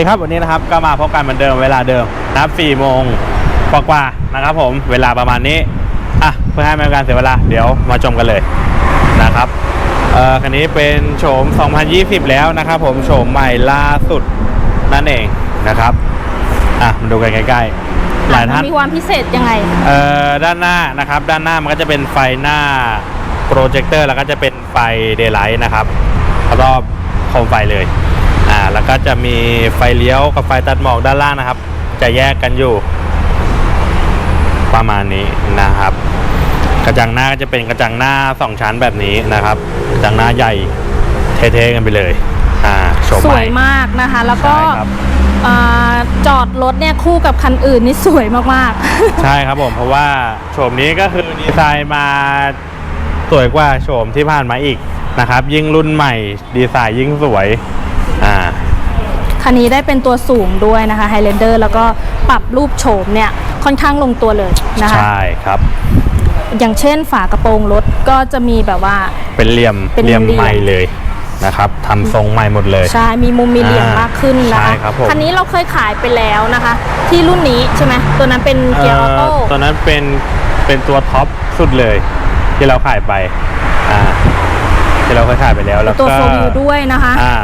สวัสดีครับวันนี้นะครับก็มาพบกันเหมือนเดิมเวลาเดิมนะครับ4โมงกว่าๆนะครับผมเวลาประมาณนี้อะเพื่อให้ไม่เป็นการเสียเวลาเดี๋ยวมาชมกันเลยนะครับเอ่อคันนี้เป็นโฉม 2020 แล้วนะครับผมโฉมใหม่ล่าสุดนั่นเองนะครับอะมาดูกันใกล้ๆหลายท่านมีความพิเศษยังไงเอ่อด้านหน้านะครับด้านหน้ามันก็จะเป็นไฟหน้าโปรเจคเตอร์แล้วก็จะเป็นไฟเดย์ไลท์นะครับรอบโคมไฟเลย อ่าแล้วก็จะมีไฟเลี้ยวกับไฟตัดหมอกด้านล่างนะครับ จะแยกกันอยู่ ประมาณนี้นะครับ กระจังหน้าก็จะเป็นกระจังหน้าสองชั้นแบบนี้นะครับกระจังหน้าใหญ่เท่ๆกันไปเลยอ่าโฉมสใหวม่ยมากนะคะ แล้วก็ใช่ครับอ่าจอดรถเนี่ยคู่กับคันอื่นนี่สวยมากใช่ครับผมเพราะว่าโฉมนี้ก็คือดีไซน์มาสวยกว่าโฉมที่ผ่านมาอีกนะครับ ยิ่งรุ่นใหม่ ดีไซน์ยิ่งสวยอ่าๆ คันนี้ได้เป็นตัวสูงด้วยนะคะ Highlander แล้วก็ปรับรูปโฉมเนี่ยค่อนข้างลงตัวเลยนะคะ ใช่ครับ อย่างเช่นฝากระโปรงรถก็จะมีแบบว่า เป็นเหลี่ยมเป็นเหลี่ยมเหลี่ยมใหม่เลยนะครับทำทรงใหม่หมดเลย ใช่ มีมุมมีเหลี่ยมอ่ามมากขึ้นนะใช่คะครับผมคันนี้เราเคยขายไปแล้วนะคะ ที่รุ่นนี้ใช่ไหมตัวนั้นเป็นเกียร์ออโต้เอ่อตัวนั้นเป็นเป็นตัวท็อปสุดเลยที่เราขายไปอ่าที่เราเคยขายไปแล้วแล้วตัวก็โฟวิวด้วยนะคะอ่า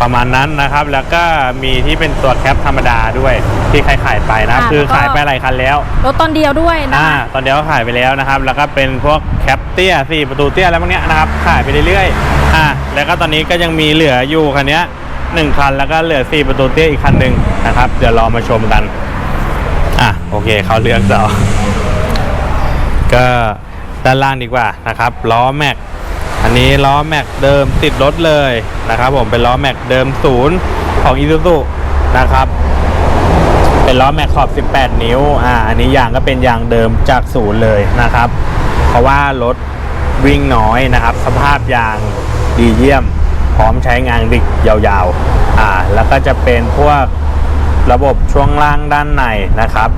ประมาณนั้นนะครับ แล้วก็มีที่เป็นตัวแคปธรรมดาด้วยที่ขายขายๆไปนะครับ อ่าคือแล้วก็ ขายไปหลายคันแล้วรถตอนเดียวด้วยนะอ่าคะตอนเดียวก็ขายไปแล้วนะครับ แล้วก็เป็นพวกแคปเตี้ยสี่ประตูเตี้ยอะไรพวกเนี้ยนะครับ ขายไปเรื่อยๆอ่าแล้วก็ตอนนี้ก็ยังมีเหลืออยู่คันเนี้ยหนึ่งคันแล้วก็เหลือสี่ประตูเตี้ยอีกคันหนึ่งนะครับ เดี๋ยวรอมาชมกันอะโอเคเขาเลือกต่อ ก็ด้านล่างดีกว่านะครับล้อแม็ก อันนี้ล้อแม็กเดิมติดรถเลยนะครับ ผมเป็นล้อแม็กเดิมศูนย์ของอีซูซุนะครับเป็นล้อแม็กขอบ 18 นิ้ว อ่า อันนี้ยางก็เป็นยางเดิมจากศูนย์เลยนะครับ เพราะว่ารถวิ่งน้อยนะครับ สภาพยางดีเยี่ยม พร้อมใช้งานดิกยาวๆ อ่า แล้วก็จะเป็นพวกระบบช่วงล่างด้านในนะครับ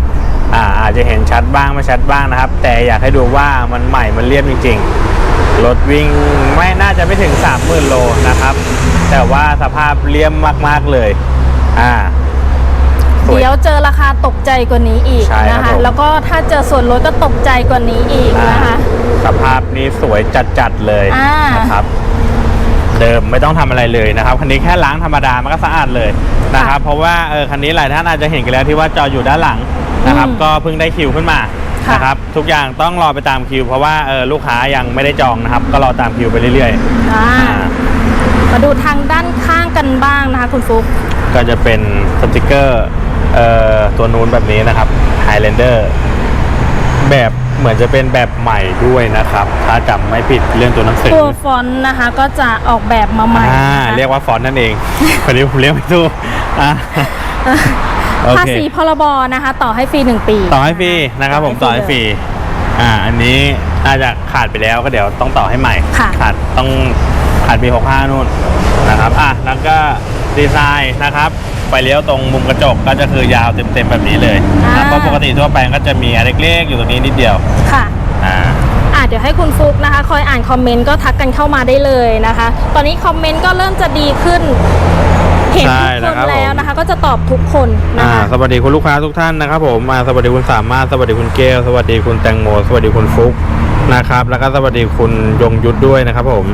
อ่า อาจจะเห็นชัดบ้างไม่ชัดบ้างนะครับ แต่อยากให้ดูว่ามันใหม่ มันเรียบจริง ๆ รถวิ่งไม่น่าจะไม่ถึง 30,000 โลนะครับ แต่ว่าสภาพเลี่ยมมาก ๆ เลย อ่า สวย เดี๋ยวเจอราคาตกใจกว่านี้อีกใช่ครับนะคะ ผม แล้วก็ถ้าเจอส่วนลดก็ตกใจกว่านี้อีกนะคะ สภาพนี้สวยจัด ๆ เลยอ่าน นะครับ เดิมไม่ต้องทำอะไรเลยนะครับคันนี้แค่ล้างธรรมดามันก็สะอาดเลยนะครับ เพราะว่าเออคันนี้หลายท่านอาจจะเห็นกันแล้วที่ว่าจออยู่ด้านหลังนะครับก็เพิ่งได้คิวขึ้นมา นะครับทุกอย่างต้องรอไปตามคิว เพราะว่าเออลูกค้ายังไม่ได้จองนะครับ ก็รอตามคิวไปเรื่อยอ่าๆอ่ามาดูทางด้านข้างกันบ้างนะคะคุณฟุ๊กก็จะเป็นสติกเกอร์เอ่อตัวนู้นแบบนี้นะครับ Highlander แบบเหมือนจะเป็นแบบใหม่ด้วยนะครับ ถ้าจำไม่ผิดเรื่องตัวหนังสือ ตัวฟอนต์นะคะก็จะออกแบบมาใหม่อ่านะคะ เรียกว่าฟอนต์นั่นเองพอดีผมเรียกไม่ถูกอ่าโอ ภาเคษีพรบนะคะต่อให้ฟรีหนึ่งปี ต่อให้ฟรีนะครับผมต่อให้ฟรีอ่าอันนี้น่าจะขาดไปแล้วก็เดี๋ยวต้องต่อให้ใหม่ค่ะขาดต้องขาดปี65นู่นนะครับอะแล้วก็ดีไซน์นะครับไฟเลี้ยวตรงมุมกระจกก็จะคือยาวเต็มๆแบบนี้เลยนะเพราะปกติทั่วไปก็จะมีอะไรเล็กๆอยู่ตรงนี้นิดเดียวค่ะอ่าอะ เดี๋ยวให้คุณฟุกนะคะ คอยอ่านคอมเมนต์ก็ทักกันเข้ามาได้เลยนะคะ ตอนนี้คอมเมนต์ก็เริ่มจะดีขึ้นเห็นใช่ทุกนะคนครับผมแล้วนะคะ ก็จะตอบทุกคนนะอ่าคะสวัสดีคุณลูกค้าทุกท่านนะครับผมอ่าสวัสดีคุณสามารถสวัสดีคุณเกลสวัสดีคุณแตงโมสวัสดีคุณฟุกนะครับ แล้วก็สวัสดีคุณยงยุทธด้วยนะครับ ผม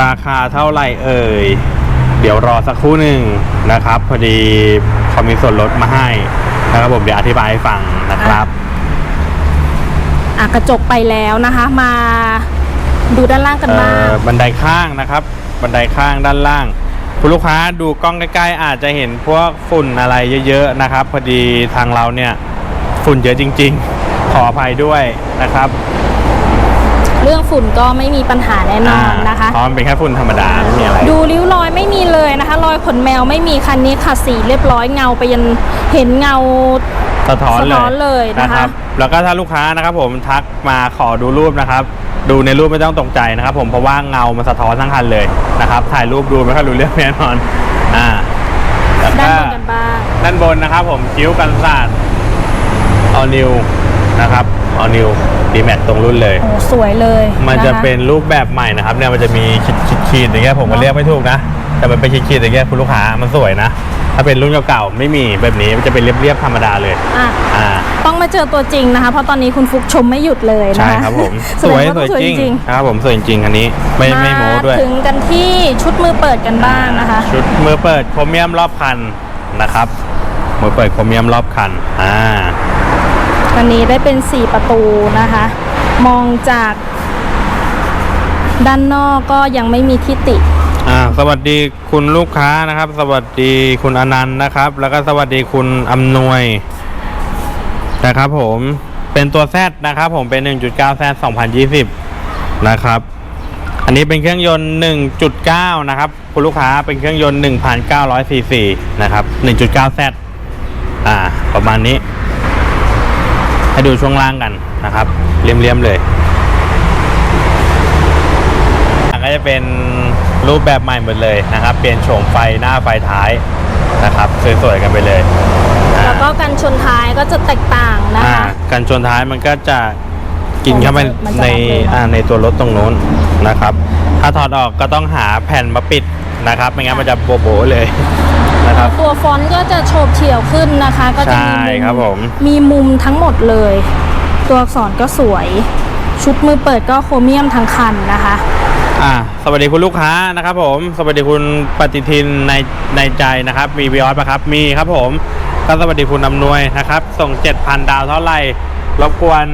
ราคาเท่าไหร่เอ่ยเดี๋ยวรอสักครู่หนึ่งนะครับ พอดีเขามีส่วนลดมาให้นะครับผมเดี๋ยวอธิบายให้ฟังนะครับ อะกระจกไปแล้วนะคะ มาดูด้านล่างกันเอ่บ้างอบันไดข้างนะครับ บันไดข้างด้านล่าง คุณลูกค้าดูกล้องใกล้ๆ อาจจะเห็นพวกฝุ่นอะไรเยอะๆนะครับ พอดีทางเราเนี่ยฝุ่นเยอะจริง ๆ ขออภัยด้วยนะครับ เรื่องฝุ่นก็ไม่มีปัญหาแน่นอนนะคะเพราะมันเป็นแค่ฝุ่นธรรมดาไม่มีอะไร ดูริ้วรอยไม่มีเลยนะคะ รอยขนแมวไม่มีคันนี้ค่ะสีเรียบร้อยเงาไปยันเห็นเงาสะท้อนสะท้อนเลยนะคะรับ แล้วก็ถ้าลูกค้านะครับผมทักมาขอดูรูปนะครับ ดูในรูปไม่ต้องตกใจนะครับ ผมเพราะว่าเงามันสะท้อนทั้งคันเลยนะครับ ถ่ายรูปดูไม่ค่อยรู้เรื่องแน่นอนอ่าแล้วด้านก็บนกันบ้างด้านบนนะครับ ผมคิ้วกันศาสตร์ออนิวนะครับออนิวดีแมทตรงรุ่นเลย โอ้สวยเลยมันจะคเป็นรูปแบบใหม่นะครับเนี่ยมันจะมีขีดขีดๆอย่างเงี้ยผมก็เรียกไม่ถูกนะ แต่มันเป็นขีดๆอย่างเงี้ยคุณลูกค้ามันสวยนะ ถ้าเป็นรุ่นเก่าๆไม่มีแบบนี้มันจะเป็นเรียบๆธรรมดาเลยอะอ่า ต้องมาเจอตัวจริงนะคะ เพราะตอนนี้คุณฟุกชมไม่หยุดเลยนะใช่คะครับผมแสสดงวยว่าสวยสวยจริงจริงนะครับผมสวยจริงอันนี้ไม่ไม่โม้ด้วยถึงกันที่ชุดมือเปิดกันบ้างนะคะ ชุดมือเปิดโครเมียมรอบคันนะครับ มือเปิดโครเมียมรอบคันอ่าวันนี้ได้เป็น 4 ประตูนะคะ มองจากด้านนอกก็ยังไม่มีที่ติ อ่าสวัสดีคุณลูกค้านะครับ สวัสดีคุณอนันต์นะครับ แล้วก็สวัสดีคุณอำนวยนะครับผมเป็นตัว Z นะครับผมเป็น 1.9 Z 2020 นะครับ อันนี้เป็นเครื่องยนต์ 1.9 นะครับ คุณลูกค้าเป็นเครื่องยนต์ 1,900ซีซีนะครับ 1.9 Z อ่า ประมาณนี้ ให้ดูช่วงล่างกันนะครับเรียมๆเลย ก็จะ เป็นรูปแบบใหม่หมดเลยนะครับ เปลี่ยนโฉมไฟหน้าไฟท้ายนะครับสวยๆกันไปเลยอ่าแล้วก็กันชนท้ายก็จะแตกต่างนะอ่าคะ กันชนท้ายมันก็จะกินเข้าไปมันจะในรับเลยเนอะ อ่าในตัวรถตรงโน้นนะครับ ถ้าถอดออกก็ต้องหาแผ่นมาปิดนะครับไม่งั้นมันจะโบโบๆเลยนะครับ ตัวฟอนต์ก็จะโฉบเฉี่ยวขึ้นนะคะ ก็จะมีใช่ครับผม มีมุมทั้งหมดเลย ตัวอักษรก็สวย ชุดมือเปิดก็โครเมียมทั้งคันนะคะ อ่าสวัสดีคุณลูกค้านะครับผมสวัสดีคุณปฏิทินในในใจนะครับ มีวิออสปะครับมีครับผมก็สวัสดีคุณอำนวยนะครับ ส่ง 7,000 ดาวเท่าไหร่รบกวน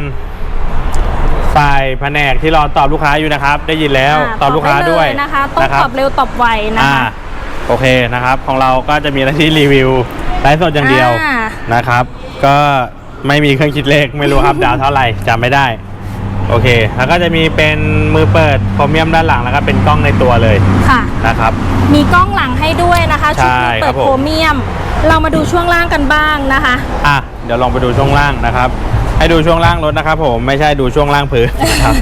ฝ่ายแผนกที่รอตอบลูกค้าอยู่นะครับ ได้ยินแล้วาตอบลูกค้าด้วยได้เลยนะคะต้องนะครัตอบเร็วตอบไวนะอ่าคะโอเคนะครับ ของเราก็จะมีหน้าที่รีวิวไลฟ์สดอย่างเดียวอ่านะครับ ก็ไม่มีเครื่องคิดเลขไม่รู้ครับดาวเท่าไหร่จำไม่ได้ โอเค แล้วก็จะมีเป็นมือเปิดโครเมียมด้านหลังแล้วก็เป็นกล้องในตัวเลยค่ะนะครับ มีกล้องหลังให้ด้วยนะคะชุดใช่มือครัเปิบดผมโครเมียม เรามาดูช่วงล่างกันบ้างนะคะอะเดี๋ยวลองไปดูช่วงล่างนะครับ ให้ดูช่วงล่างรถนะครับ ผมไม่ใช่ดูช่วงล่างพื้นนะครับ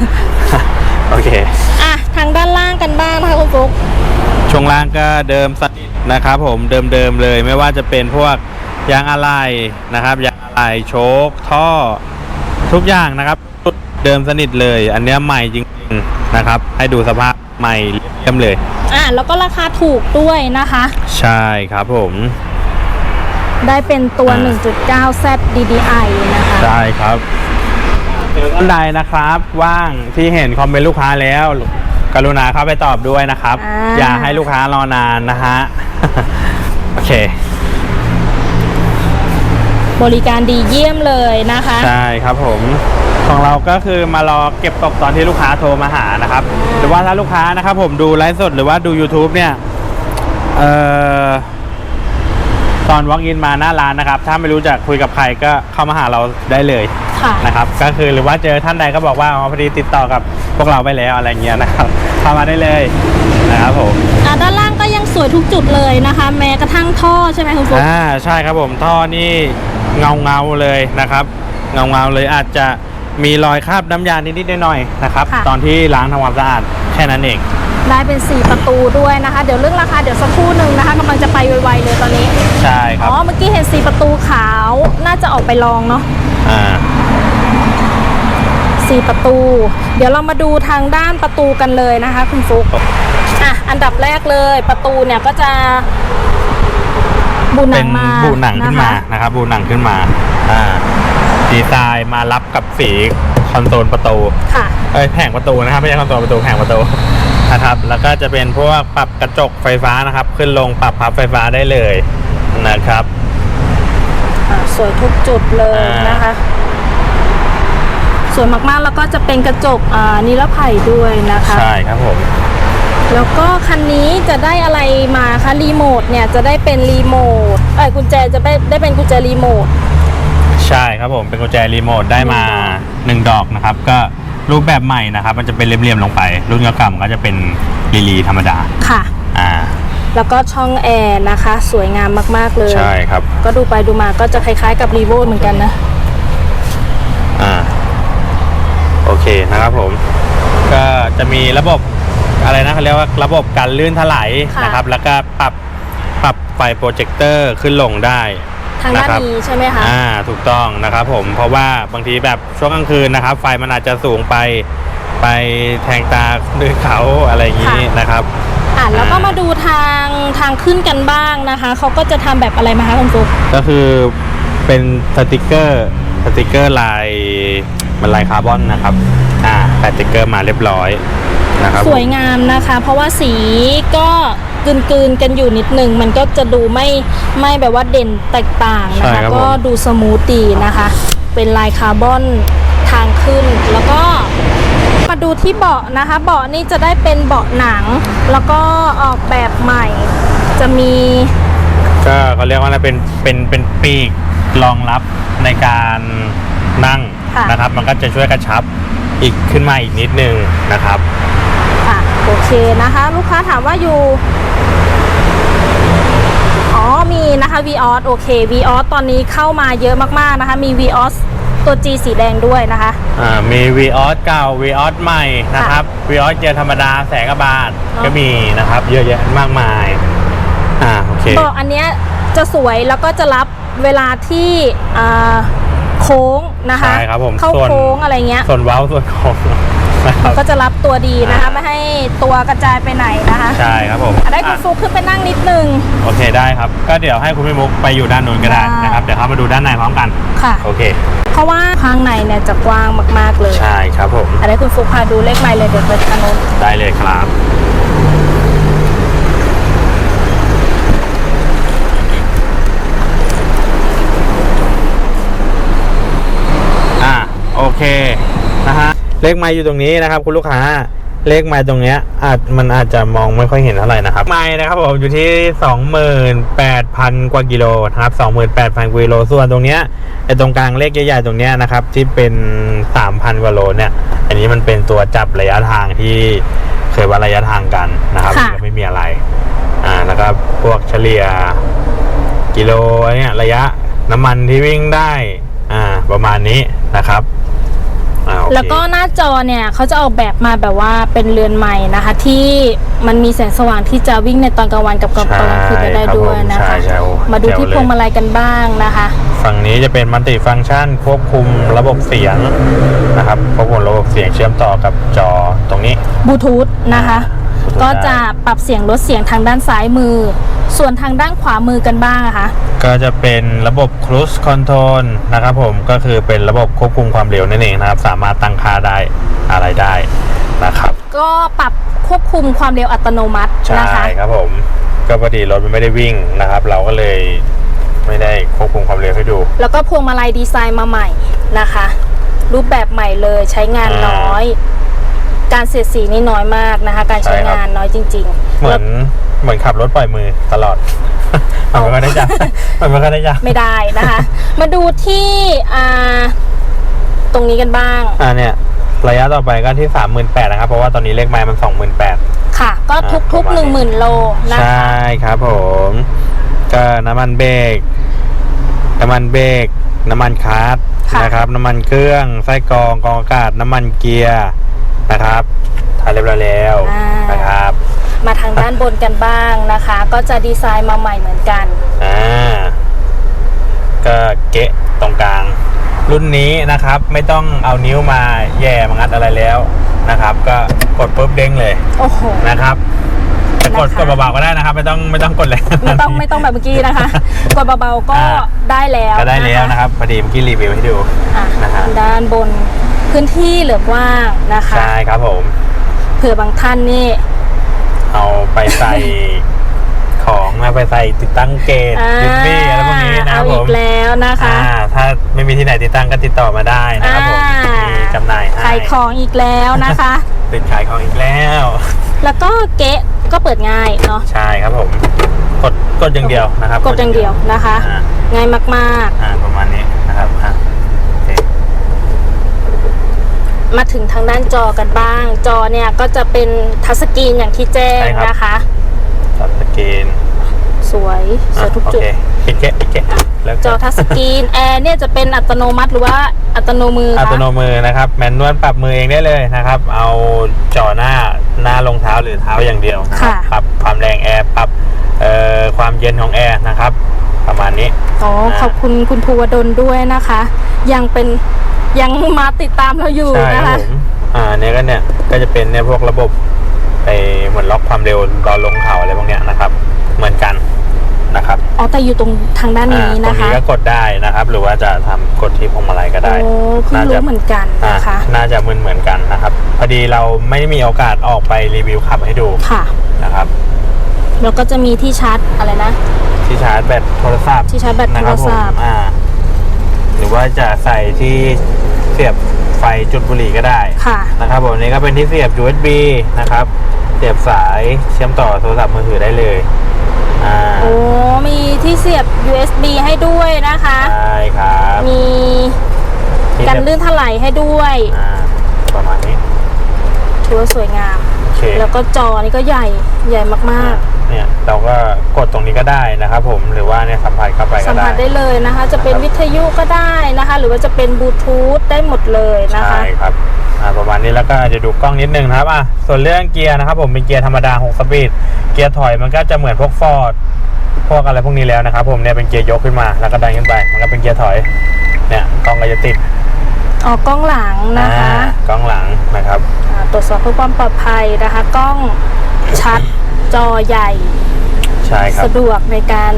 โอเคอะทางด้านล่างกันบ้างนะคะคุณฟุ๊กช่วงล่างก็เดิมสนิทนะครับ ผมเดิมๆเลย ไม่ว่าจะเป็นพวกยางอะไหล่นะครับยางอะไหล่โชคท่อทุกอย่างนะครับ เดิมสนิทเลย อันเนี้ยใหม่จริงๆนะครับ ให้ดูสภาพใหม่เรียมเลย อะแล้วก็ราคาถูกด้วยนะคะ ใช่ครับผม ได้เป็นตัว อ่า1.9 Z DDI นะคะ ใช่ครับท่านใดนะครับว่างที่เห็นคอมเมนต์ลูกค้าแล้ว กรุณาเข้าไปตอบด้วยนะครับ อ่า อย่าให้ลูกค้ารอนานนะฮะ โอเค บริการดีเยี่ยมเลยนะคะ ใช่ครับผม ของเราก็คือมารอเก็บตกตอนที่ลูกค้าโทรมาหานะครับ หรือว่าถ้าลูกค้านะครับ ผมดูไลฟ์สดหรือว่าดู YouTube เนี่ยเอ่อตอน walk in มาหน้าร้านนะครับ ถ้าไม่รู้จักคุยกับใครก็เข้ามาหาเราได้เลยค่ะนะครับ ก็คือหรือว่าเจอท่านใดก็บอกว่าอ๋อพอดีติดต่อกับพวกเราไปแล้วอะไรเงี้ยนะครับเข้ามาได้เลยนะครับผมอะด้านล่างก็ยังสวยทุกจุดเลยนะคะ แม้กระทั่งท่อใช่ไหมคุณฟุ๊กอ่าใช่ครับผมท่อนี่เงาเงาๆเลยนะครับ เงาเงาๆเลยอาจจะ มีรอยคราบน้ำยานิดๆหน่อยๆนะครับ ค่ะ ตอนที่ล้างทำความสะอาดแค่นั้นเอง ได้เป็น 4 ประตูด้วยนะคะ เดี๋ยวเรื่องราคาเดี๋ยวสักครู่หนึ่งนะคะกำลังจะไปไวๆเลยตอนนี้ ใช่คอ๋รับอเมื่อกี้เห็น 4 ประตูขาว น่าจะออกไปลองเนาะ อ่า4 ประตู เดี๋ยวเรามาดูทางด้านประตูกันเลยนะคะ คุณฟุ๊กอะ อันดับแรกเลยประตูเนี่ยก็จะ บูหนัเป็งนมาบูหนังขึ้นมาะคะ นะครับบูหนังขึ้นมาอ่า ดีไซน์มารับกับสีคอนโซลประตูค่ะเอ้ยแผงประตูนะครับไม่ใช่คอนโซลประตูแผงประตูนะครับ แล้วก็จะเป็นพวกปรับกระจกไฟฟ้านะครับ ขึ้นลงปรับพับไฟฟ้าได้เลยนะครับอะสวยทุกจุดเลยอ่านนะคะ สวยมากๆแล้วก็จะเป็นกระจกอ่านิรภัยด้วยนะคะ ใช่ครับผมแล้วก็คันนี้จะได้อะไรมาคะรีโมทเนี่ยจะได้เป็นรีโมทเอ้ยกุญแจจะได้ได้เป็นกุญแจรีโมท ใช่ครับผมเป็นกุญแจรีโมทได้มาหนึ่งดอกนะครับ ก็รูปแบบใหม่นะครับ มันจะเป็นเรียมๆลงไป รุ่นเก่าๆก็จะเป็นลีลีธรรมดาค่ะ อ่า แล้วก็ช่องแอร์นะคะ สวยงามมากๆเลย ใช่ครับ ก็ดูไปดูมาก็จะคล้ายๆกับรีโวเหมือนกันนะ อ่า โอเคนะครับผม ก็จะมีระบบอะไรนะเขาเรียกว่าระบบการลื่นถลายค่ะ นะครับ แล้วก็ปรับปรับไฟโปรเจคเตอร์ขึ้นลงได้ ทางด้านนะครับ นี้ใช่ไหมคะ อ่าถูกต้องนะครับผมเพราะว่าบางทีแบบช่วงกลางคืนนะครับ ไฟมันอาจจะสูงไปไปแทงตาคนอื่นเขาอะไรอย่างนี้นะครับ อะค่ะแล้วก็มาดูทางทางขึ้นกันบ้างนะคะ เขาก็จะทำแบบอะไรมาคะคุณฟุกก็คือเป็นสติกเกอร์สติกเกอร์ลายมันลายคาร์บอนนะครับอ่าแปะสติกเกอร์มาเรียบร้อยนะครับสวยงามนะคะ เพราะว่าสีก็ กลืนๆกันอยู่นิดหนึ่งมันก็จะดูไม่ไม่แบบว่าเด่นแตกต่างนะคะก็ดูสมูทดีนะคะ เป็นลายคาร์บอนทางขึ้น แล้วก็มาดูที่เบาะนะคะ เบาะนี่จะได้เป็นเบาะหนัง แล้วก็ออกแบบใหม่ จะมีก็เขาเรียกว่าอะไรเป็นเป็นเป็นปีกรองรับในการนั่งค่ะนะครับ มันก็จะช่วยกระชับอีกขึ้นมาอีกนิดนึงนะครับ ค่ะโอเคนะคะ ลูกค้าถามว่าอยู่ อ๋อมีนะคะ v ีออโอเค v ีออตอนนี้เข้ามาเยอะมากๆนะคะ มี v ีออตัว G สีแดงด้วยนะคะ อ่ามี v ีออสเก่า v ีออสใหม่นะครับ v ีออสเกียร์ธรรมดาแสงกระบาดเนอะ ก็มีนะครับ เยอะแยะมากมาย อ่าโอเค เบาะอันเนี้ยจะสวยแล้วก็จะรับเวลาที่อ่าโค้งนะคะ ใช่ครับผมเข้าส่วน โค้งอะไรเงี้ย ส่วนเว้าส่วนของ นะครับก็จะรับตัวดีนะคะอ่าไม่ให้ตัวกระจายไปไหนนะคะใช่ครับผมอะได้คุณอะ ฟุกขึ้นไปนั่งนิดนึง โอเคได้ครับ ก็เดี๋ยวให้คุณพี่มุกไปอยู่ด้านนู้นก็ได้ได้ นะครับ เดี๋ยวเข้ามาดูด้านในพร้อมกัน ค่ะ โอเค เพราะว่าข้างในเนี่ยจะกว้างมาก ๆ เลย ใช่ครับผม อันนี้คุณฟุกพาดูเลขไมล์เลยเดี๋ยวไปทางโน้นได้เลยครับ อ่าโอเคนะฮะ เลขไม้อยู่ตรงนี้นะครับ คุณลูกค้าเลขไม้ตรงเนี้ยอาจมันอาจจะมองไม่ค่อยเห็นเท่าไหร่นะครับไม้นะครับผมอยู่ที่ 28,000 กว่ากิโลนะครับ28,000กว่ากิโลส่วนตรงเนี้ยไอ้ตรงกลางเลขใหญ่ๆตรงเนี้ยนะครับที่เป็น 3,000กว่าโลเนี่ยอันนี้มันเป็นตัวจับระยะทางที่เคยวัดระยะทางกันนะครับค่ะก็ไม่มีอะไรอ่าแล้วก็พวกเฉลี่ยกิโลเนี่ยระยะน้ำมันที่วิ่งได้อ่าประมาณนี้นะครับอ่าโอเค แล้วก็หน้าจอเนี่ยเขาจะออกแบบมาแบบว่าเป็นเรือนใหม่นะคะ ที่มันมีแสงสว่างที่จะวิ่งในตอนกลางวันกับกลางกลางคืนได้ใช่ครับด้วยนะผมใช่คะใช่โอ้มาดูที่แจ๋วเลยพวงมาลัยกันบ้างนะคะ ฝั่งนี้จะเป็นมัลติฟัง c t ชันควบคุมระบบเสียงนะครับควบคุมระบบเสียงเชื่อมต่อกับจอตรงนี้บลูทูธนะคะอ่า Bluetooth ก็จะปรับเสียงลดเสียงทางด้านซ้ายมือ ส่วนทางด้านขวามือกันบ้างอะคะก็จะเป็นระบบ Cruise Control นะครับผมก็คือเป็นระบบควบคุมความเร็วนั่นเองนะครับ สามารถตั้งค่าได้อะไรได้นะครับ ก็ปรับควบคุมความเร็วอัตโนมัติใช่นะคะครับผมก็พอดีรถมันไม่ได้วิ่งนะครับ เราก็เลยไม่ได้ควบคุมความเร็วให้ดู แล้วก็พวงมาลัยดีไซน์มาใหม่นะคะ รูปแบบใหม่เลยใช้งานอ่าน้อย การเสียดสีนี่น้อยมากนะคะ การใช้ใช่ครับ งานน้อยจริงๆเหมืแล้อวนเหมือนขับรถปล่อยมือตลอด มันไม่ค่อยได้จับมันไม่ค่อยได้จับไม่ได้นะคะ มาดูที่อ่าตรงนี้กันบ้าง อ่าเนี่ย ระยะต่อไปก็ที่สามหมื่นแปดนะครับ เพราะว่าตอนนี้เลขไม้มันสองหมื่นแปด ค่ะ ก็ทุกอ่าทุกประมาณหนึ่งหมื่นโลนะใช่คะครับผมก็น้ำมันเบรกน้ำมันเบรกน้ำมันคาร์ดค่ะนะครับ น้ำมันเครื่องไส้กรองกรองอากาศน้ำมันเกียร์ นะครับทาเรียบร้อยแล้วอ่าน นะครับ มาทางด้านบนกันบ้างนะคะ ก็จะดีไซน์มาใหม่เหมือนกัน อ่า ก็เกะตรงกลาง รุ่นนี้นะครับ ไม่ต้องเอานิ้วมาแย่มางัดอะไรแล้วนะครับ ก็กดปุ๊บเด้งเลยโอ้โห นะครับแต่ กดนะคะกดเบาๆก็ได้นะครับ ไม่ต้องไม่ต้องกดแรงไม่ต้องไม่ต้องแบบเมื่อกี้นะคะ กดเบาๆก็อ่าได้แล้วก็ได้แล้วนะครับพอดีเมื่อกี้รีวิวให้ดูอะนะฮะด้านบนพื้นที่เหลือว่างนะคะใช่ครับผมเผื่อบางท่านนี่ เอาไปใส่ของนะไปใส่ติดตั้งเกจอ่าดิสบี้อะไรพวกนี้นะคเอารับผอีมกแล้วนะคะอ่าถ้าไม่มีที่ไหนติดตั้งก็ติดต่อมาได้นะครับผมอ่ามีมีจำหน่ายให้ขายของอีกแล้วนะคะติดขายของอีกแล้ว แล้วก็เก๊ะ ก็เปิดง่ายเนาะใช่ครับผมกดกดอย่างเดียวนะครับกดอย่างเดียวนะคะอ่าง่ายมากอ่าประมาณนี้นะครับอะโอเคๆมาถึงทางด้านจอกันบ้าง จอเนี่ยก็จะเป็นทัชสกรีนอย่างที่แจ้งนะคะตัดสกรีนสวยสวยทุกอะจุดโอเคปิดแกะปิดแกะแล้วจอทัชสกรีนแอร์เนี่ยจะเป็นอัตโนมัติหรือว่าอัตโนมืออัคะตโนมือนะครับแมนนวลปรับมือเองได้เลยนะครับ เอาจ่อหน้า หน้าลงเท้าหรือเท้าอย่างเดียวนะครับปรับความแรงแอร์ปรับเอ่อความเย็นของแอร์นะครับ ประมาณนี้ อ๋อขอบคุณคุณภูวดลด้วยนะคะ ยังเป็นยังมาติดตามเราอยู่ใช่นะครัคะ บผมอ่าเนี่ยก็เนี่ยก็จะเป็นเนี่ยพวกระบบไอเหมือนล็อกความความเร็วตอนลงเขาอะไร อ๋อแต่อยู่ตรงทางด้านนี้อ่าตรนะงคะนี้ก็กดได้นะครับ หรือว่าจะทำกดที่พวงมาลัยก็ได้ โอ้เพิ่งรู้เหมือนกันอ่านะคะ น่าจะเหมือนเหมือนกันนะครับ พอดีเราไม่มีโอกาสออกไปรีวิวขับให้ดูค่ะ นะครับ แล้วก็จะมีที่ชาร์จอะไรนะ ที่ชาร์จแบตโทรศัพท์ที่ชาร์จแบตนะครัโทรผมศัพท์อ่า หรือว่าจะใส่ที่เสียบไฟจุดบุหรี่ก็ได้ค่ะ นะครับผมอันนี้ก็เป็นที่เสียบ USB นะครับ เสียบสายเชื่อมต่อโทรศัพท์มือถือได้เลย อ่าโอ้มีที่เสียบ USB ให้ด้วยนะคะ ใช่ครับมีที่กันเสียบลื่นถลายให้ด้วยอ่าประมาณนี้ถือว่าสวยงาม โอเคแล้วก็จอนี่ก็ใหญ่ใหญ่มากเนี่ยเราก็กดตรงนี้ก็ได้นะครับผมหรือว่าเนี่ยสัมผัสเข้าไปๆก็สัมได้ ผัสได้เลยนะคะ จะเป็นนะครับ วิทยุก็ได้นะคะ หรือว่าจะเป็นบลูทูธได้หมดเลยนะคะ ใช่ครับ อ่าประมาณนี้แล้วก็จะดูกล้องนิดนึงนะครับอะส่วนเรื่องเกียร์นะครับ ผมเป็นเกียร์ธรรมดา6สปีดเกียร์ถอยมันก็จะเหมือนพวกฟอร์ดพวกอะไรพวกนี้แล้วนะครับ ผมเนี่ยเป็นเกียร์ยกขึ้นมา แล้วก็ดันขึ้นไป มันก็เป็นเกียร์ถอยเนี่ยกล้องก็จะติดออกกล้องหลังนะคะอ่ากล้องหลังนะครับอ่าตรวจสอบเพื่อความปลอดภัยนะคะ กล้องชัดจอใหญ่ใช่ครับสะดวกในการ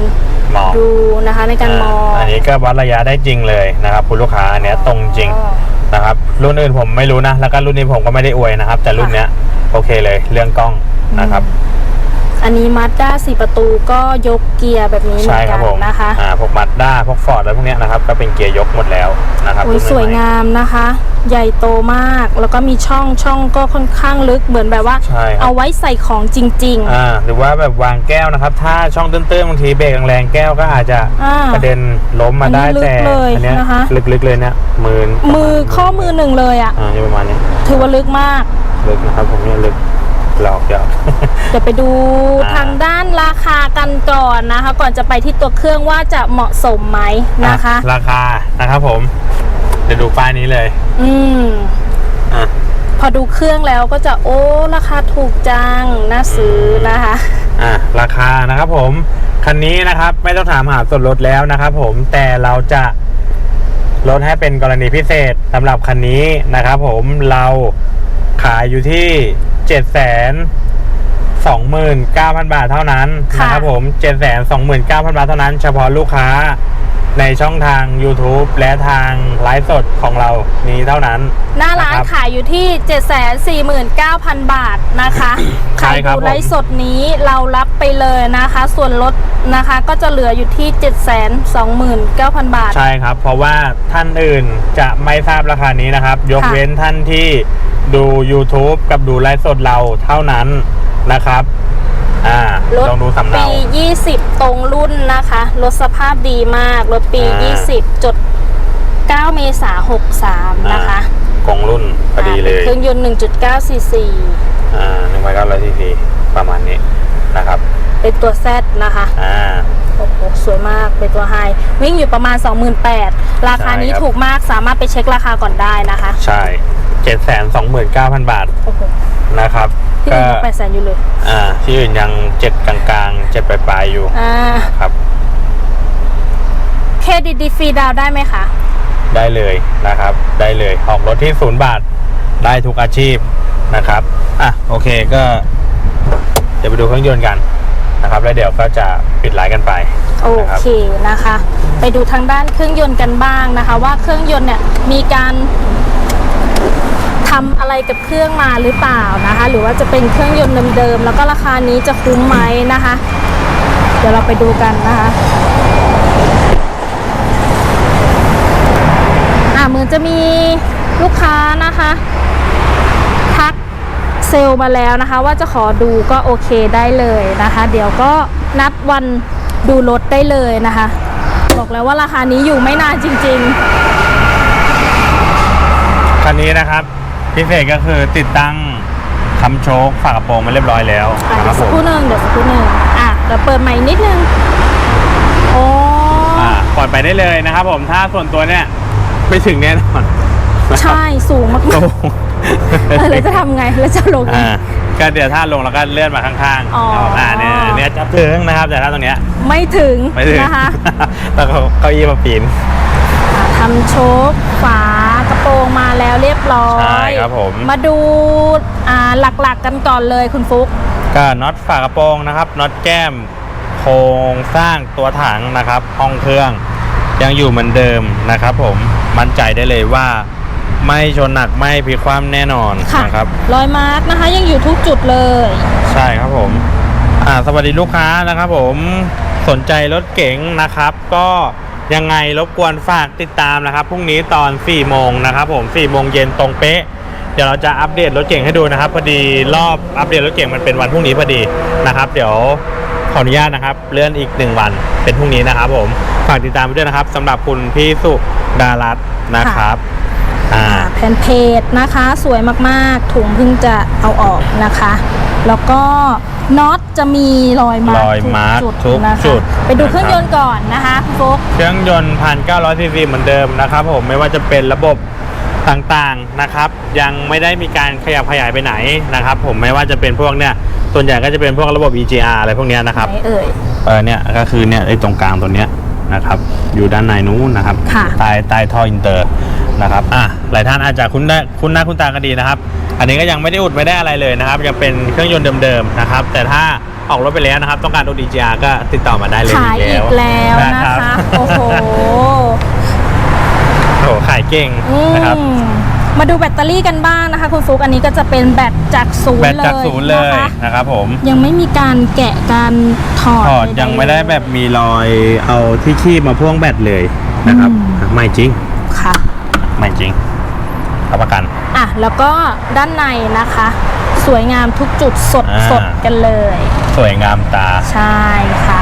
มองดูนะคะในการมองอันนี้ก็วัดระยะได้จริงเลยนะครับคุณลูกค้าอันเนี้ยตรงจริงอ๋อนะครับรุ่นอื่นผมไม่รู้นะ แล้วก็รุ่นนี้ผมก็ไม่ได้อวยนะครับ แต่รุ่นเนี้ยโอเคเลยเรื่องกล้องนะครับ อันนี้มาด้าสี่ประตูก็ยกเกียร์แบบนี้เหมืใช่อนครักับนผมนะคะอ่าพวกมัดด้าพวกฟอร์ดอะไรพวกเนี้ยนะครับก็เป็นเกียร์ยกหมดแล้วนะครับโอ้ยรุ่นสวยใหม่งามนะคะ ใหญ่โตมากแล้วก็มีช่องช่องก็ค่อนข้างลึกเหมือนแบบว่าใช่ครัเอาบไว้ใส่ของจริง อ่าหรือว่าแบบวางแก้วนะครับ ถ้าช่องตื้นๆบางทีเบรกแรงๆแก้วก็อาจจะอ่ากระเด็นล้มมาได้อันนี้ลึกแต่เลยอัเนี้ยนะคะ ลึกๆเลยเนี่ยมือๆมือข้อมือหนึ่งเลยอะ่ะอ่าประมาณนี้ถือว่าลึกมาก ลึกนะครับผมเนี่ยลึก หลอกหยอก เดี๋ยวไปดูอ่า ทางด้านราคากันก่อนนะคะ ก่อนจะไปที่ตัวเครื่องว่าจะเหมาะสมไหมนะคะ อ่ราคานะครับผม เดี๋ยวดูป้ายนี้เลยอืม อะพอดูเครื่องแล้วก็จะโอ้ราคาถูกจังน่าซื้อนะคะ อะราคานะครับผม คันนี้นะครับไม่ต้องถามหาส่วนลดแล้วนะครับผมแต่เราจะลดให้เป็นกรณีพิเศษสำหรับคันนี้นะครับผมเราขายอยู่ที่ เจ็ดแสน สองหมื่นเก้าพันบาทเท่านั้นค่ะนะครับผมเจ็ดแสนสองหมื่นเก้าพันบาทเท่านั้น เฉพาะลูกค้าในช่องทาง YouTube และทางไลฟ์สดของเรานี้เท่านั้น หน้าร้านนะครับ ขายอยู่ที่ 749,000 บาทนะคะใช่ใครครับ ดูผมไลฟ์สดนี้เรารับไปเลยนะคะ ส่วนลดนะคะก็จะเหลืออยู่ที่ 729,000 บาท ใช่ครับ เพราะว่าท่านอื่นจะไม่ทราบราคานี้นะครับ ยกค่ะเว้นท่านที่ดู YouTube กับดูไลฟ์สดเราเท่านั้น นะครับอ่ารถลองดูสำเนาปี 20 ตรงรุ่นนะคะ รถสภาพดีมาก รถปีอ่า20จด9เมษายน63 นะคะกงรุ่นพอดีเลยเครื่องยนต์1.9ซีซีอ่าหนึ่งพันเก้าร้อยซีซีประมาณนี้นะครับ เป็นตัว Z นะคะอ่าโอ้โหสวยมากเป็นตัวไฮวิ่งอยู่ประมาณ 28,000ราคานี้ใช่ครับถูกมากสามารถไปเช็คราคาก่อนได้นะคะ ใช่เจ็ดแสนสองหมื่นเก้าพันบาทโอ้โหนะครับ ที่ก็อื่นยังแปดแสนอยู่เลย อ่า ที่อื่นยังเจ็ดกลางๆเจ็ดปลายๆอยู่อ่านะครับ เครดิตดีฟรีดาวน์ได้ไหมคะ ได้เลยนะครับ ได้เลยออกรถที่ศูนย์บาทได้ทุกอาชีพนะครับ อะ โอเคก็ เดี๋ยวไปดูเครื่องยนต์กันนะครับ แล้วเดี๋ยวก็จะปิดไลฟ์กันไป โอนะครับเคนะคะ ไปดูทางด้านเครื่องยนต์กันบ้างนะคะ ว่าเครื่องยนต์เนี่ยมีการ ทำอะไรกับเครื่องมาหรือเปล่านะคะ หรือว่าจะเป็นเครื่องยนต์เดิมๆแล้วก็ราคานี้จะคุ้มไหมนะคะ เดี๋ยวเราไปดูกันนะคะอ่าเหมือนจะมีลูกค้านะคะทักเซลล์มาแล้วนะคะ ว่าจะขอดูก็โอเคได้เลยนะคะ เดี๋ยวก็นัดวันดูรถได้เลยนะคะ บอกแล้วว่าราคานี้อยู่ไม่นานจริง ๆ คันนี้นะครับ พิเศษก็คือติดตั้งคำโชคฝากระโปรงมาเรียบร้อยแล้วๆอะนะคเดี๋รัยวบสัผกมครู่หนึ่งเดี๋ยวสักครู่หนึ่งอะเดี๋ยวเปิดใหม่นิดนึงโอ้อ่าปล่อยไปได้เลยนะครับผมถ้าส่วนตัวเนี่ยไม่ถึงแน่นอนใช่สูงมากโอ้ๆโหเออแล้วจะทำไงแล้วจะลงไง อ่าก็เดี๋ยวถ้าลงเราก็เลื่อนมาข้างๆอ๋ออ่าเนี่ยเนี่ยจะถึงนะครับ แต่ถ้าตรงเนี้ยไม่ถึงไม่ถึงนะคะต้องเอาเก้าอี้มาปีน อะทำโชคฝากระ โปรงมาแล้วเรียบร้อยใช่ครับผม มาดูอ่าหลักๆกันก่อนเลยคุณฟุกก็น็อตฝากระโปรงนะครับน็อตแก้มโครงสร้างตัวถังนะครับห้องเครื่องยังอยู่เหมือนเดิมนะครับผมมั่นใจได้เลยว่าไม่ชนหนักไม่พลิกคว่ำแน่นอนค่ะนะครับรอยมาร์กนะคะยังอยู่ทุกจุดเลย ใช่ครับผมอ่าสวัสดีลูกค้านะครับผมสนใจรถเก๋งนะครับ ก็ ยังไงรบกวนฝากติดตามนะครับพรุ่งนี้ตอน4โมงนะครับผม4โมงเย็นตรงเป๊ะเดี๋ยวเราจะอัปเดตรถเก่งให้ดูนะครับ พอดีรอบอัปเดตรถเก่งมันเป็นวันพรุ่งนี้พอดีนะครับ เดี๋ยวขออนุญาตนะครับ เลื่อนอีก 1 วันเป็นพรุ่งนี้นะครับผมฝากติดตามไปด้วยนะครับสำหรับคุณพี่สุดารัตน์นะครับ อ่าแผ่นเพจนะคะ สวยมากๆ ถุงเพิ่งจะเอาออกนะคะ แล้วก็น็อตจะมีรอยมาร์รอยมาร์คทุกทุจุกดนะคะจุดไปดูเครื่องนะครับยนต์ก่อนนะคะคุณฟุกเครื่องยนต์พันเก้าร้อยซีซีเหมือนเดิมนะครับผมไม่ว่าจะเป็นระบบต่างๆนะครับ ยังไม่ได้มีการขยับขยายไปไหนนะครับ ผมไม่ว่าจะเป็นพวกเนี่ยส่วนใหญ่ก็จะเป็นพวกระบบ EGR อะไรพวกเนี้ยนะครับไหนเอ่ยเออเนี่ยก็คือเนี่ยไอ้ตรงกลางตัวเนี้ยนะครับ อยู่ด้านในนู้นนะครับค่ะ ใต้ใต้ท่ออินเตอร์ นะครับอะหลายท่านอาจจะคุ้นได้คุ้นหน้าคุ้นตากันดีนะครับ อันนี้ก็ยังไม่ได้อุดไม่ได้อะไรเลยนะครับยังเป็นเครื่องยนต์เดิมๆนะครับ แต่ถ้าออกรถไปแล้วนะครับ ต้องการอุด EGR ก็ติดต่อมาได้เลยขายอีกแล้วนะคะรับโอ้โหโอ้โหขายเก่งอืนะครับมมาดูแบตเตอรี่กันบ้างนะคะคุณฟุกอันนี้ก็จะเป็นแบตจากศูนแบย์ตเลยจากศูนย์เลยนะคะนะครับผมยังไม่มีการแกะการถอดถอดใๆยังไม่ได้แบบมีรอยเอาที่คีบมาพ่วงแบตเลยนะครับอืมไม่จริงค่ะ ไม่จริงรับประกัน อะแล้วก็ด้านในนะคะ สวยงามทุกจุดสดอ่า สดกันเลย สวยงามตา ใช่ค่ะ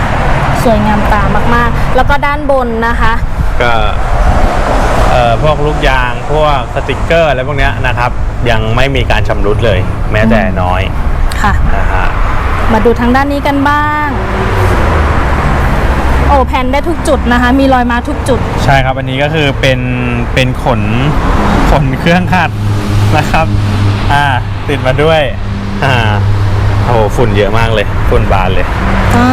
สวยงามตามากๆ แล้วก็ด้านบนนะคะ ก็เอ่อพวกลูกยางพวกสติกเกอร์อะไรพวกเนี้ยนะครับ ยังไม่มีการชำรุดเลย แม้แต่น้อยค่ะ นะฮะมาดูทางด้านนี้กันบ้าง โอ้แผ่นได้ทุกจุดนะคะ มีรอยมาทุกจุด ใช่ครับอันนี้ก็คือเป็น เป็นขนขนเครื่องขัดนะครับ อ่า ติดมาด้วย อ่าโอ้โหฝุ่นเยอะมากเลย ฝุ่นบานเลยอ่า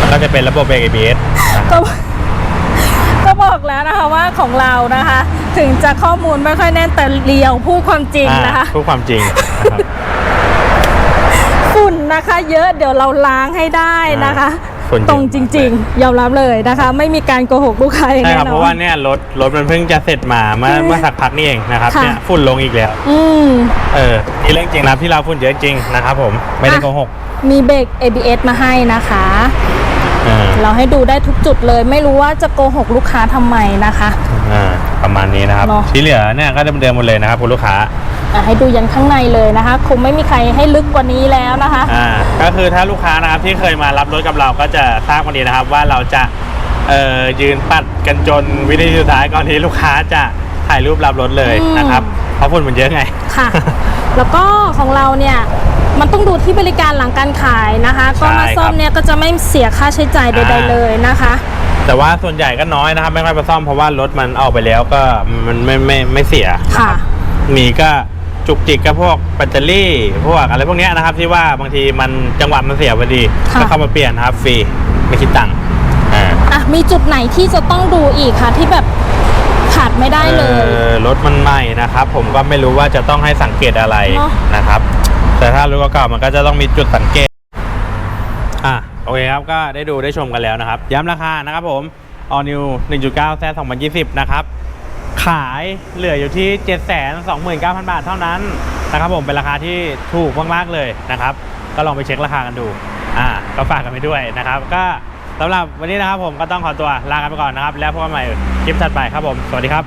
มันก็จะเป็นระบบเบรก ABS นะครับก็ก็บอกแล้วนะคะว่าของเรานะคะ ถึงจะข้อมูลไม่ค่อยแน่นแต่เรียวพูดความจริงนะคะอ่าพูดความจริงนะครับฝุ่นนะคะ เยอะเดี๋ยวเราล้างให้ได้นะคะ ฝุ่นเยอะตรงจริง ๆ ยอมรับเลยนะคะ ไม่มีการโกหกลูกค้าอย่างใช่แน่ครับ นเพอราะว่านเนี่ยรถรถมันเพิ่งจะเสร็จมาเมื่อเมื่อสักพักนี่เองนะครับค่ะเนี่ยฝุ่นลงอีกแล้ว อืม เออนี่เรื่องจริงนะครับที่เราฝุ่นเยอะจริงนะครับผมไม่ได้โกหกมีเบรก ABS มาให้นะคะ เออเราให้ดูได้ทุกจุดเลย ไม่รู้ว่าจะโกหกลูกค้าทำไมนะคะ อ่าประมาณนี้นะครับ เนอะ ที่เหลือเนี่ยก็เดิมๆหมดเลยนะครับคุณลูกค้าอะ ให้ดูยันข้างในเลยนะคะ คงไม่มีใครให้ลึกกว่านี้แล้วนะคะอ่าก็คือถ้าลูกค้านะครับที่เคยมารับรถกับเราก็จะทราบกันดีนะครับว่าเราจะเอ่อยืนปัดกันจนวินาทีสุดท้ายก่อนที่ลูกค้าจะถ่ายรูปรับรถเลยอืมนะครับเพราะฝุ่นมันเยอะไงค่ะ แล้วก็ของเราเนี่ยมันต้องดูที่บริการหลังการขายนะคะ ก็มาซ่อมเนี่ยก็จะไม่เสียค่าใช้จ่ายใดอ่าๆเลยนะคะ แต่ว่าส่วนใหญ่ก็น้อยนะครับ ไม่ค่อยมาซ่อมเพราะว่ารถมันออกไปแล้วก็มันไม่ไม่ไม่เสียนะค่ะครับมีก็ จุกจิกกับพวกแบตเตอรี่ พวกอะไรพวกเนี้ยนะครับ ที่ว่าบางทีมันจังหวะมันเสียพอดีค่ะ ก็เข้ามาเปลี่ยนนะครับฟรีไม่คิดตังค์อ่าอะมีจุดไหนที่จะต้องดูอีกคะที่แบบขาดไม่ได้เลย ออรถมันใหม่นะครับ ผมก็ไม่รู้ว่าจะต้องให้สังเกตอะไรเนอะ นะครับ แต่ถ้ารถเก่าๆมันก็จะต้องมีจุดสังเกตอะโอเคครับก็ได้ดูได้ชมกันแล้วนะครับ ย้ำราคานะครับผม All New 1.9แซ2020 นะครับ ขายเหลืออยู่ที่ 729,000 บาทเท่านั้นนะครับผมเป็นราคาที่ถูกมากๆเลยนะครับ ก็ลองไปเช็คราคากันดูอ่าก็ฝากกันไปด้วยนะครับ ก็สำหรับวันนี้นะครับผมก็ต้องขอตัวลากันไปก่อนนะครับ แล้วพบกันใหม่คลิปถัดไปครับผม สวัสดีครับ